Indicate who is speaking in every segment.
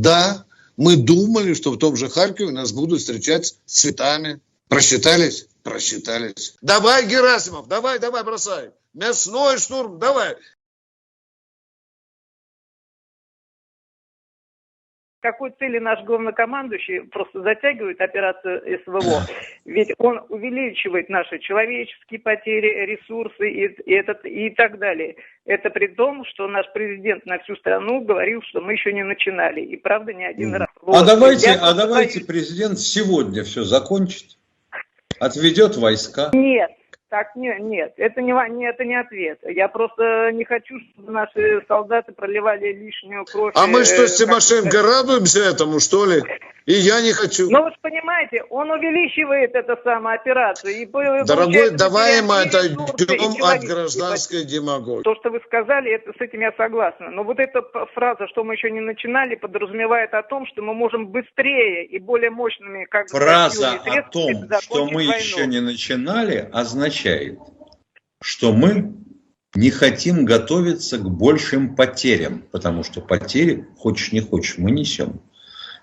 Speaker 1: Да, мы думали, что в том же Харькове нас будут встречать с цветами. Просчитались? Просчитались. Давай, Герасимов, давай, давай, бросай. Мясной штурм, давай.
Speaker 2: Какой цели наш главнокомандующий просто затягивает операцию СВО. Ведь он увеличивает наши человеческие потери, ресурсы и, и, этот, и так далее. Это при том, что наш президент на всю страну говорил, что мы еще не начинали. И правда не один раз.
Speaker 3: А
Speaker 2: Вот.
Speaker 3: давайте,
Speaker 2: Я
Speaker 3: а давайте президент сегодня все закончит, отведет войска.
Speaker 2: Нет, так не, нет, это не, не, это не ответ. Я просто не хочу, чтобы наши солдаты проливали лишнюю кровь.
Speaker 1: А мы
Speaker 2: э,
Speaker 1: что, с Тимошенко радуемся этому, что ли? И я не хочу.
Speaker 2: Ну вы же понимаете, он увеличивает эту самую операцию. И,
Speaker 1: Дорогой, давай мы отойдем от гражданской демагогии.
Speaker 2: То, что вы сказали, это, с этим я согласна. Но вот эта фраза, что мы еще не начинали, подразумевает о том, что мы можем быстрее и более мощными как бы,
Speaker 3: Фраза о
Speaker 2: средствами
Speaker 3: том, что мы
Speaker 2: войну.
Speaker 3: еще не начинали, означает, что мы не хотим готовиться к большим потерям, потому что потери, хочешь не хочешь, мы несем.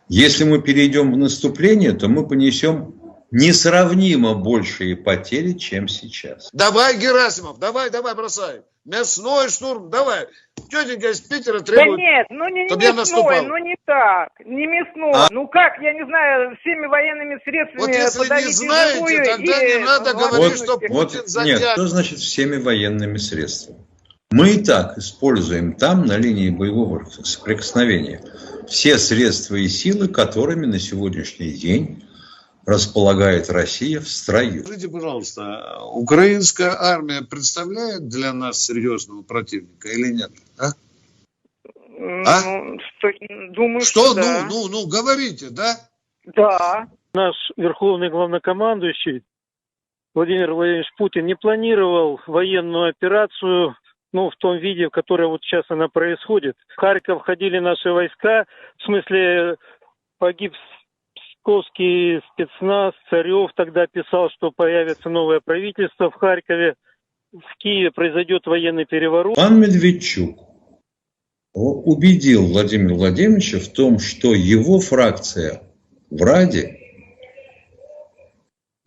Speaker 3: Если мы перейдем в наступление, то мы понесем несравнимо большие потери, чем сейчас.
Speaker 1: Давай, Герасимов, давай, давай, бросай. Мясной штурм, давай. Тетенька из Питера
Speaker 2: Да
Speaker 1: требует...
Speaker 2: нет, ну не, не мясной, ну не так, не мясной.
Speaker 3: А-
Speaker 2: Ну как, я не знаю, всеми военными средствами
Speaker 1: Вот если не знаете, тогда
Speaker 2: и,
Speaker 1: не надо
Speaker 2: э,
Speaker 1: говорить,
Speaker 2: военную
Speaker 1: что
Speaker 2: технику.
Speaker 3: Вот,
Speaker 1: Путин
Speaker 3: нет,
Speaker 1: затянет.
Speaker 3: что значит всеми военными средствами? Мы и так используем там, на линии боевого соприкосновения, все средства и силы, которыми на сегодняшний день располагает Россия в строю.
Speaker 1: Скажите, пожалуйста, украинская армия представляет для нас серьезного противника или нет? А? А?
Speaker 2: Ну, что, думаю,
Speaker 1: Что?
Speaker 2: что, да.
Speaker 1: Ну, ну, ну, говорите, да?
Speaker 2: Да.
Speaker 4: наш верховный главнокомандующий Владимир Владимирович Путин не планировал военную операцию ну, в том виде, в которой вот сейчас она происходит. В Харьков входили наши войска, в смысле погиб Псковский спецназ, Царев тогда писал, что появится новое правительство в Харькове, в Киеве произойдет военный переворот.
Speaker 3: Пан Медведчук убедил Владимира Владимировича в том, что его фракция в Раде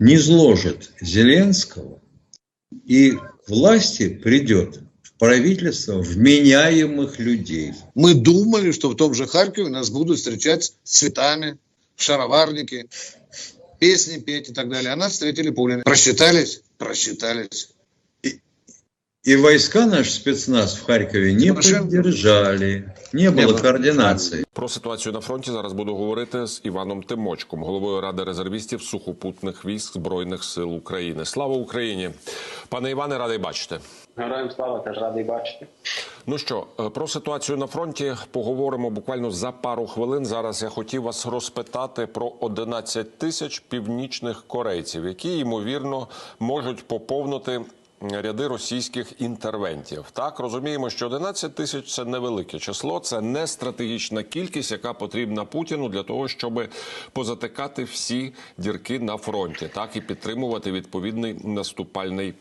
Speaker 3: не зложит Зеленского и к власти придет в правительство вменяемых людей.
Speaker 1: Мы думали, что в том же Харькове нас будут встречать с цветами, в шароварнике, песни петь и так далее. А нас встретили пулями. Просчитались? Просчитались.
Speaker 3: И войска наш спецназ в Харькове не поддержали, не было
Speaker 1: было.
Speaker 3: координации.
Speaker 5: Про ситуацію на фронті зараз буду говорити з Іваном Тимочком, головою ради резервістів сухопутних військ збройних сил України. Слава Україні, пане Іване, радий бачити.
Speaker 6: Героям слава теж радий бачити.
Speaker 5: Ну що, е, про ситуацію на фронті поговоримо буквально за пару хвилин. Зараз я хотів вас розпитати про 11 тисяч північних корейців, які ймовірно можуть поповнити. Ряди російських інтервентів. Так розуміємо, що 11 тисяч це невелике число, це не стратегічна кількість, яка потрібна Путіну для того, щоб позатикати всі дірки на фронті, так і підтримувати відповідний наступальний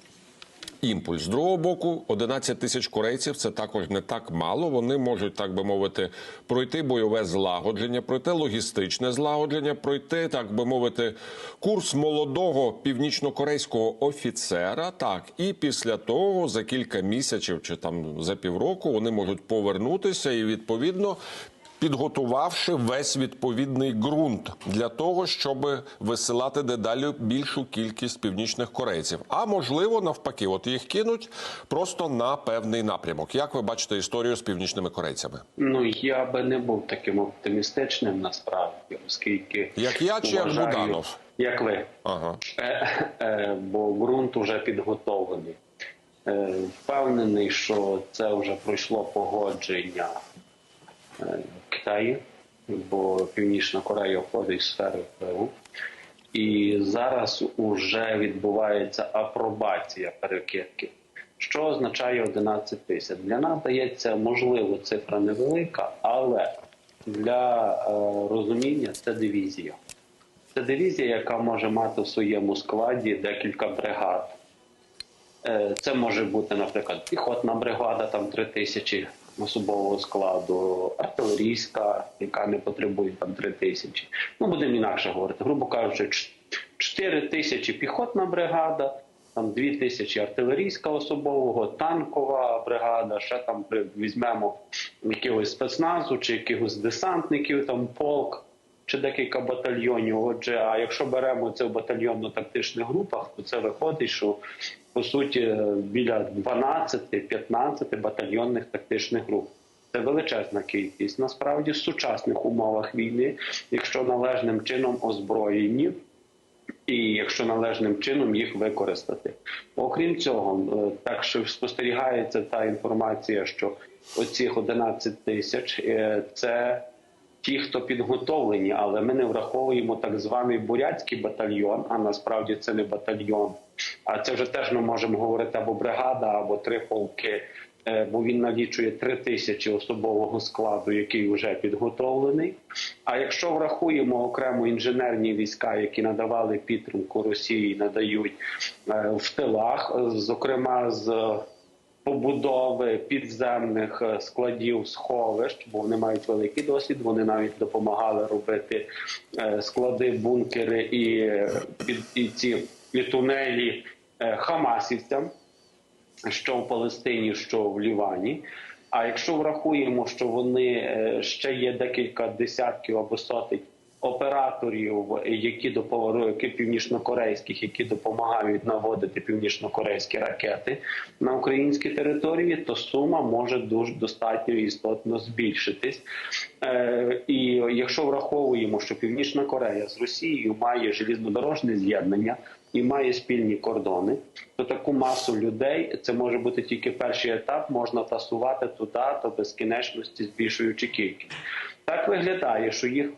Speaker 5: імпульс. З другого боку, 11 тисяч корейців це також не так мало. Вони можуть, так би мовити, пройти бойове злагодження, пройти логістичне злагодження, пройти, так би мовити, курс молодого північно-корейського офіцера. Так, і після того за кілька місяців чи там за півроку вони можуть повернутися і відповідно підготувавши весь відповідний ґрунт для того, щоб висилати дедалі більшу кількість північних корейців. А можливо, навпаки, от їх кинуть просто на певний напрямок. Як ви бачите історію з північними корейцями?
Speaker 6: Ну я би не був таким оптимістичним насправді, оскільки
Speaker 5: Як я чи як Буданов?
Speaker 6: Як ви?
Speaker 5: Ага.
Speaker 6: Е, е, бо ґрунт уже підготовлений. Е, впевнений, що це вже пройшло погодження Китаї, бо Північна Корея входить в сферу впливу. І зараз уже відбувається апробація перекидки. Що означає 11 тисяч? Для нас здається, можливо, цифра невелика, але для е, розуміння це дивізія. Це дивізія, яка може мати в своєму складі декілька бригад. Е, Це може бути, наприклад, піхотна бригада, там 3 тисячі особового складу, артилерійська, яка не потребує там 3 тисячі. Ну будемо інакше говорити. Грубо кажучи, 4 тисячі піхотна бригада. Там 2 тисячі артилерійська особового, танкова бригада, ще там візьмемо якогось спецназу чи якихось десантників, там полк чи декілька батальйонів. Отже, а якщо беремо це в батальйонно-тактичних групах, то це виходить, що по суті біля 12-15 батальйонних тактичних груп. Це величезна кількість. Насправді в сучасних умовах війни, якщо належним чином озброєні, і якщо належним чином їх використати. Окрім цього, е, так що спостерігається та інформація, що оцих 11 тисяч е, це ті, хто підготовлені, але ми не враховуємо так званий бурятський батальйон, а насправді це не батальйон. А це вже теж ми можемо говорити або бригада, або три полки. е, Бо він налічує три тисячі особового складу, який вже підготовлений. А якщо врахуємо окремо інженерні війська, які надавали підтримку Росії, надають е, в тилах, е, зокрема з побудови підземних е, складів сховищ, бо вони мають великий досвід. Вони навіть допомагали робити е, склади, бункери і, під і ці і тунелі е, хамасівцям що в Палестині, що в Лівані. А якщо врахуємо, що вони ще є декілька десятків або сотень операторів, які допомагають північнокорейських, які допомагають наводити північнокорейські ракети на українські території, то сума може дуже достатньо істотно збільшитись. Е, і якщо враховуємо, що Північна Корея з Росією має желізнодорожне з'єднання і має спільні кордони, то таку масу людей це може бути тільки перший етап, можна тасувати туди до безкінечності, збільшуючи кількість. Так виглядає, що їх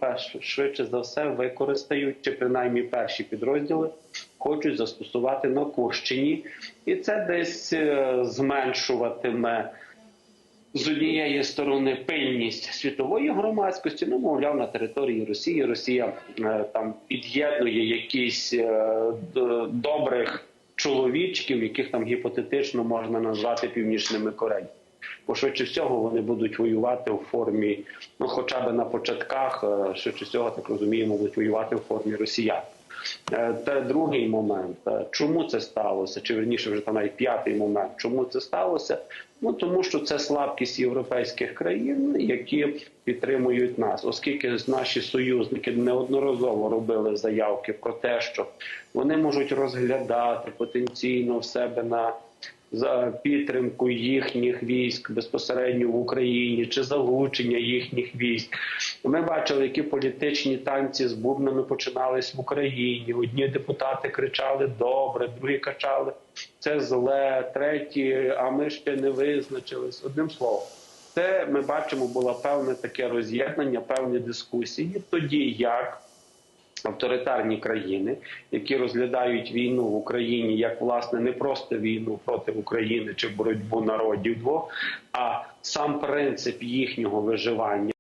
Speaker 6: швидше за все використають, чи принаймні перші підрозділи хочуть застосувати на Курщині, і це десь е, зменшуватиме з однієї сторони пильність світової громадськості, ну мовляв, на території Росії Росія е, там під'єднує якісь е, добрих чоловічків, яких там гіпотетично можна назвати північними Кореями. Бо швидше всього вони будуть воювати у формі, ну хоча б на початках, е, швидше всього, так розуміємо, будуть воювати у формі росіян. Е, Та другий момент, е, чому це сталося, чи верніше вже там навіть п'ятий момент, чому це сталося? Ну тому що це слабкість європейських країн, які підтримують нас, оскільки наші союзники неодноразово робили заявки про те, що вони можуть розглядати потенційно в себе на за підтримку їхніх військ безпосередньо в Україні чи залучення їхніх військ. Ми бачили, які політичні танці з бубнами починались в Україні. Одні депутати кричали добре, другі кричали це зле, треті, а ми ще не визначились. Одним словом, це ми бачимо було певне таке роз'єднання, певні дискусії. Тоді як авторитарні країни, які розглядають війну в Україні як власне не просто війну проти України чи боротьбу народів двох, а сам принцип їхнього виживання.